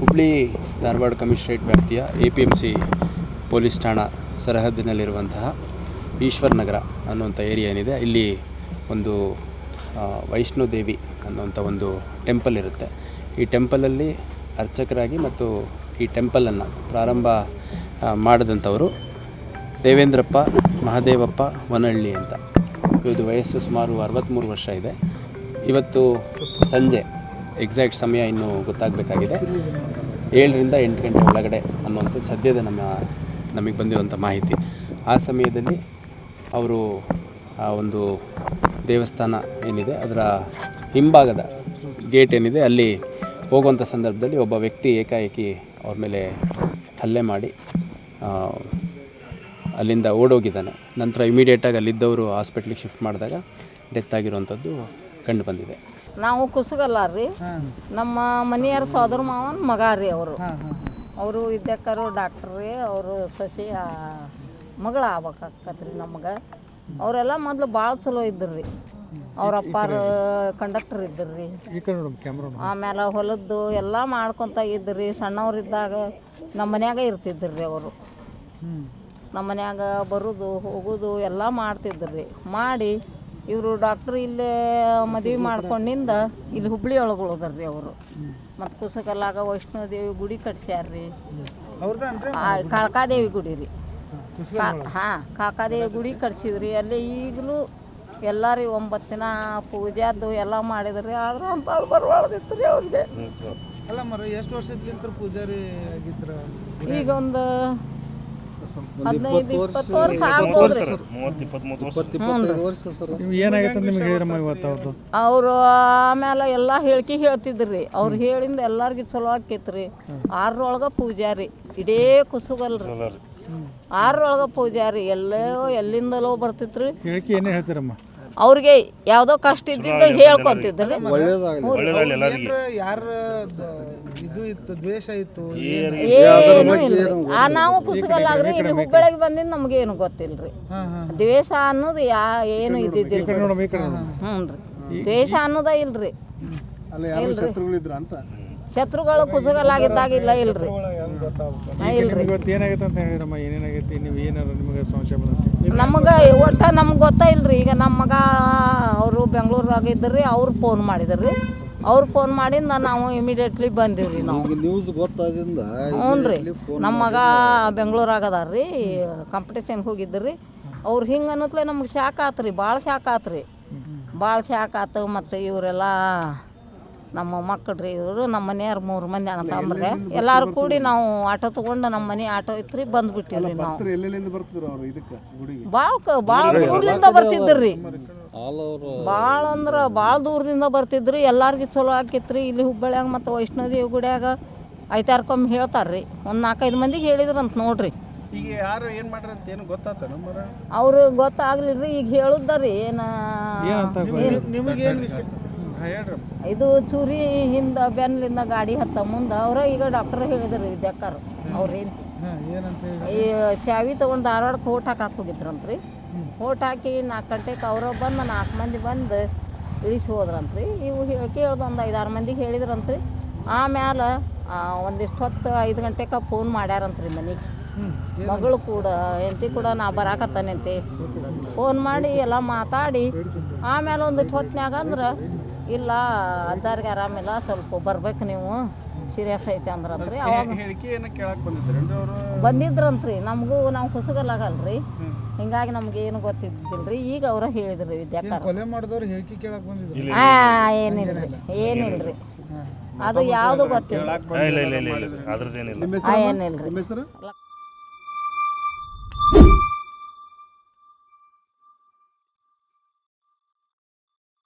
Hubli Dharwad commissionerate ವ್ಯಾಪ್ತಿಯ A P M C police ಠಾಣಾ ಸರಹದ್ದಿನಲ್ಲಿರುವಂತಹ ಈಶ್ವರ್ ನಗರ ಅನ್ನುವಂಥ ಏರಿಯಾ ಏನಿದೆ, ಇಲ್ಲಿ ಒಂದು ವೈಷ್ಣೋ ವೈಷ್ಣೋದೇವಿ ಅನ್ನುವಂಥ ಒಂದು ಟೆಂಪಲ್ ಇರುತ್ತೆ. ಈ ಟೆಂಪಲಲ್ಲಿ ಅರ್ಚಕರಾಗಿ ಮತ್ತು ಈ ಟೆಂಪಲನ್ನು ಪ್ರಾರಂಭ ಮಾಡಿದಂಥವರು ದೇವೇಂದ್ರಪ್ಪ, ಮಹದೇವಪ್ಪ, ವನಹಳ್ಳಿ ಅಂತ. ಇದು ವಯಸ್ಸು ಸುಮಾರು ಅರವತ್ತ್ಮೂರು ವರ್ಷ ಇದೆ. ಇವತ್ತು ಸಂಜೆ ಎಕ್ಸಾಕ್ಟ್ ಸಮಯ ಇನ್ನೂ ಗೊತ್ತಾಗಬೇಕಾಗಿದೆ. ಏಳರಿಂದ ಎಂಟು ಗಂಟೆ ಒಳಗಡೆ ಅನ್ನುವಂಥದ್ದು ಸದ್ಯದ ನಮ್ಮ, ನಮಗೆ ಬಂದಿರುವಂಥ ಮಾಹಿತಿ. ಆ ಸಮಯದಲ್ಲಿ ಅವರು ಆ ಒಂದು ದೇವಸ್ಥಾನ ಏನಿದೆ, ಅದರ ಹಿಂಭಾಗದ ಗೇಟ್ ಏನಿದೆ, ಅಲ್ಲಿ ಹೋಗುವಂಥ ಸಂದರ್ಭದಲ್ಲಿ ಒಬ್ಬ ವ್ಯಕ್ತಿ ಏಕಾಏಕಿ ಅವ್ರ ಮೇಲೆ ಹಲ್ಲೆ ಮಾಡಿ ಅಲ್ಲಿಂದ ಓಡೋಗಿದ್ದಾನೆ. ನಂತರ ಇಮಿಡಿಯೇಟಾಗಿ ಅಲ್ಲಿದ್ದವರು ಹಾಸ್ಪಿಟ್ಲಿಗೆ ಶಿಫ್ಟ್ ಮಾಡಿದಾಗ ಡೆತ್ ಆಗಿರುವಂಥದ್ದು ಕಂಡು ಬಂದಿದೆ. ನಾವು ಕುಸುಗಲ್ಲ ರೀ ನಮ್ಮ ಮನೆಯವ್ರ ಸೋದರ ಮಾವನ ಮಗ ರೀ ಅವರು. ಅವರು ವಿದ್ಯಾಕರು ಡಾಕ್ಟ್ರ್ ರೀ ಅವರು ಸಸಿ ಮಗಳ ಆಗ್ಬೇಕಾಕತ್ರಿ ನಮ್ಗೆ. ಅವರೆಲ್ಲ ಮೊದಲು ಭಾಳ ಚಲೋ ಇದ್ದರು ರೀ. ಅವ್ರ ಅಪ್ಪಾರ ಕಂಡಕ್ಟರ್ ಇದ್ದರು ರೀ. ಆಮೇಲೆ ಹೊಲದ್ದು ಎಲ್ಲ ಮಾಡ್ಕೊತ ಇದ್ದರು ರೀ. ಸಣ್ಣವ್ರಿದ್ದಾಗ ನಮ್ಮ ಮನ್ಯಾಗ ಇರ್ತಿದ್ರು ರೀ ಅವರು. ನಮ್ಮ ಮನ್ಯಾಗ ಬರೋದು ಹೋಗೋದು ಎಲ್ಲ ಮಾಡ್ತಿದ್ರು ರೀ. ಮಾಡಿ ಇವರು ಡಾಕ್ಟ್ರ್ ಇಲ್ಲೇ ಮದುವೆ ಮಾಡ್ಕೊಂಡಿಂದ ಇಲ್ಲಿ ಹುಬ್ಳಿ ಒಳಗೆ ಉಳ್ದಾರ ರೀ ಅವರು. ಮತ್ತು ಕುಸಕಲ್ಲಾಗ ವೈಷ್ಣೋದೇವಿ ಗುಡಿ ಕಟ್ಸ್ಯಾರ ರೀ. ಅವ್ರದ್ದೇನ್ರಿ ಕಾಳಕಾದೇವಿ ಗುಡಿ ರೀ. ಹಾಂ ಕಾಕಾದೇವಿ ಗುಡಿ ಕಟ್ಸಿದ್ರಿ ಅಲ್ಲಿ ಈಗಲೂ ಎಲ್ಲಾರಿ ರೀ ಒಂಬತ್ತು ದಿನ ಅದು ಎಲ್ಲ ಮಾಡಿದ್ರಿ ಆದ್ರೂ ಅಂತ ಬರ್ಬಾರ್ದಿತ್ತು ಬರಬಾರ್ದಿತ್ತು ರೀ ಅವ್ರಿಗೆ. ಅಲ್ಲ ಮರ ಎಷ್ಟು ವರ್ಷದ ಪೂಜಾರಿ ಆಗಿದ್ರ? ಈಗ ಒಂದು ಹದಿನೈದು ಇಪ್ಪತ್ತು ವರ್ಷ ಆಗ್ಬೋದ್ರಿ ನೀವು ಏನಾಗೈತೆ ನಿಮ್ಗೆ ಹೇಳಿರಮ್ಮ ಇವತ್ತು ಅವ್ರದ್ದು ಅವರು ಆಮೇಲೆ ಎಲ್ಲ ಹೇಳ್ಕಿ ಹೇಳ್ತಿದ್ರಿ. ಅವ್ರು ಹೇಳಿಂದ ಎಲ್ಲಾರ್ಗಿ ಚಲೋ ಆಕೈತ್ರಿ ಆರರೊಳಗ ಪೂಜಾರಿ. ಇಡೇ ಕುಸುಗಲ್ರಿ. ಆರ್ರೊಳಗ ಪೂಜಾರಿ. ಎಲ್ಲೋ ಎಲ್ಲಿಂದಲೋ ಬರ್ತಿತ್ರಿ. ಹೇಳ್ಕಿ ಏನೇ ಹೇಳ್ತೀರಮ್ಮ? ಅವ್ರಿಗೆ ಯಾವುದೋ ಕಷ್ಟ ಇದ್ದಿದ್ದು ಹೇಳ್ಕೊತಿದ್ರು ಯಾರ ಇದು ಇತ್ತು ದ್ವೇಷ ಇತ್ತು ಏನು ಇಲ್ರಿ ಆ ನಾವು ಕುಸುಗಲ್ಲಾಗ್ರಿ ಇಲ್ಲಿ ಹುಬ್ಬಳ್ಳಿಗೆ ಬಂದಿದ್ದು ನಮ್ಗೇನು ಗೊತ್ತಿಲ್ರಿ. ಹಾಂ ಹಾಂ ದ್ವೇಷ ಅನ್ನೋದು ಯಾ ಏನು ಇದ್ದಿದ್ದಿಲ್ಲ ಹ್ಞೂ ರೀ. ದ್ವೇಷ ಅನ್ನೋದ ಇಲ್ರಿ. ಅಲ್ಲ ಯಾರು ಶತ್ರುಗಳಿದ್ರ ಶತ್ರುಗಳು ಕುಸುಗಲಾಗಿದ್ದಾಗ ಇಲ್ಲ ಇಲ್ರಿ ಇವತ್ತು ಏನಾಗೈತೆ ಅಂತ ಹೇಳಿರಮ್ಮ ಏನೇನಾಗೈತಿ ನೀವು ಏನಾರ ನಿಮಗೆ ಸಂಶಯ ಬಂದೈತಿ? ನಮಗೆ ಒಟ್ಟ ನಮ್ಗೆ ಗೊತ್ತಿಲ್ಲ ಇಲ್ರಿ. ಈಗ ನಮ್ಮ ಮಗ ಅವರು ಬೆಂಗಳೂರಾಗ ಇದ್ರಿ ಅವ್ರು ಫೋನ್ ಮಾಡಿದ್ರಿ. ಅವ್ರು ಫೋನ್ ಮಾಡಿಂದ ನಾವು ಇಮಿಡಿಯೇಟ್ಲಿ ಬಂದಿವ್ರಿ ನಾವು. ನ್ಯೂಸ್ ಗೊತ್ತಾದಿಂದ ಹ್ಞೂ ರೀ ನಮ್ಮ ಮಗ ಬೆಂಗಳೂರಾಗ ಅದಾರ ರೀ ಕಾಂಪಿಟೇಷನ್ಗೆ ಹೋಗಿದ್ರಿ ಅವ್ರು ಹಿಂಗೆ ಅನ್ನತ್ಲೆ ನಮ್ಗೆ ಶಾಕ್ ಆತ್ರಿ. ಭಾಳ ಶಾಕ್ ಆತ್ರಿ. ಭಾಳ ಶಾಕ್ ಆತು ಮತ್ತು ಇವರೆಲ್ಲ ನಮ್ಮ ಮಕ್ಕಳು ರೀ ಇವರು ನಮ್ಮ ಮನೆಯವ್ರು ಮೂರು ಮಂದಿ ಅಣ್ಣ ತಮ್ಮರೆ. ಎಲ್ಲರೂ ಕೂಡಿ ನಾವು ಆಟೋ ತಗೊಂಡು ನಮ್ಮ ಮನೆ ಆಟೋ ಐತ್ರಿ ಬಂದ್ಬಿಟ್ಟಿವ್ರಿ ನಾವು. ಎಲ್ಲೆಲ್ಲಿಂದ ಬರ್ತಿದ್ರು ಅವ್ರು ಇದಕ್ಕೆ ಗುಡಿಗೆ? ಭಾಳ ಕ ಭಾಳ ದೂರದಿಂದ ಬರ್ತಿದ್ರಿ ಭಾಳ ಅಂದ್ರೆ ಭಾಳ ದೂರದಿಂದ ಬರ್ತಿದ್ರಿ ಎಲ್ಲಾರ್ಗಿ ಚಲೋ ಆಕಿತ್ರಿ. ಇಲ್ಲಿ ಹುಬ್ಬಳ್ಳಿಯಾಗ ಮತ್ತು ವೈಷ್ಣೋದೇವಿ ಗುಡಿಯಾಗ ಐತಾರ್ಕೊಮ್ಮೆ ಹೇಳ್ತಾರ್ರಿ. ಒಂದು ನಾಲ್ಕೈದು ಮಂದಿಗೆ ಹೇಳಿದ್ರಂತ ನೋಡ್ರಿ. ಈಗ ಯಾರು ಏನು ಮಾಡ್ರಿ ಅಂತ ಏನು ಗೊತ್ತಾತ ನಮ್ಮರ? ಅವ್ರು ಗೊತ್ತಾಗ್ಲಿಲ್ರಿ ಈಗ ರೀ ಏನು ಏನ್ ಹೇಳ್ರಿ ಇದು ಚೂರಿ ಹಿಂದ ಬೆನ್ಲಿಂದ ಗಾಡಿ ಹತ್ತ ಮುಂದ ಅವ್ರ ಈಗ ಡಾಕ್ಟರ್ ಹೇಳಿದ್ರು ವಿದ್ಯಾಕರ್ ಹೇಳಿ ಈ ಚಾವಿ ತಗೊಂಡ್ ಧಾರವಾಡಕ್ಕೆ ಓಟ್ ಹಾಕಕ್ಕೆ ಹೋಗಿದ್ರಂತ್ರಿ ಓಟ್ ಹಾಕಿ ನಾಲ್ಕು ಗಂಟೆಗೆ ಅವ್ರ ಬಂದು ನಾಲ್ಕು ಮಂದಿ ಬಂದು ಇಳಿಸಿ ಹೋದ್ರಂತ್ರಿ. ಇವು ಕೇಳ್ದು ಒಂದು ಐದಾರು ಮಂದಿಗೆ ಹೇಳಿದ್ರಂತ್ರಿ. ಆಮ್ಯಾಲ ಒಂದಿಷ್ಟು ಹೊತ್ತು ಐದು ಗಂಟೆಗೆ ಫೋನ್ ಮಾಡ್ಯಾರಂತ್ರಿ ಮನೆಗೆ. ಮಗಳು ಕೂಡ ಹೆಂಡತಿ ಕೂಡ ನಾ ಬರಾಕತ್ತಾನಂತೆ. ಫೋನ್ ಮಾಡಿ ಎಲ್ಲ ಮಾತಾಡಿ ಆಮೇಲೆ ಒಂದಿಷ್ಟು ಹೊತ್ನ್ಯಾಗ ಅಂದ್ರೆ ಇಲ್ಲ ಅಜ್ಜಾರಿಗೆ ಆರಾಮಿಲ್ಲ ಸ್ವಲ್ಪ ಬರ್ಬೇಕು ನೀವು. ಸೀರಿಯಸ್ ಐತೆ ಅಂದ್ರಂತ್ರಿ. ಅವಾಗ ಹೇಳಿಕೆ ಏನೋ ಕೇಳಕ್ಕೆ ಬಂದಿದ್ರೇನ್ರಿ ಅವರು ಬಂದಿದ್ರಂತ್ರಿ. ನಮಗೂ ನಾವು ಕುಸುಗಲಾಗಲ್ರಿ ಹಿಂಗಾಗಿ ನಮ್ಗೆ ಏನು ಗೊತ್ತಿದ್ದಿಲ್ರಿ. ಈಗ ಅವ್ರ ಹೇಳಿದ್ರಿ ವಿದ್ಯಾಕರ್ ಕೊಲೆ ಮಾಡಿದವ್ರು ಹೇಳಿಕೆ ಕೇಳಕ್ಕೆ ಬಂದಿದ್ರು? ಆ ಏನಿಲ್ರಿ. ಏನಿಲ್ರಿ. ಅದು ಯಾವುದು ಗೊತ್ತಿಲ್ಲ. ಏನಿಲ್ರಿ. ಹೆಸರು?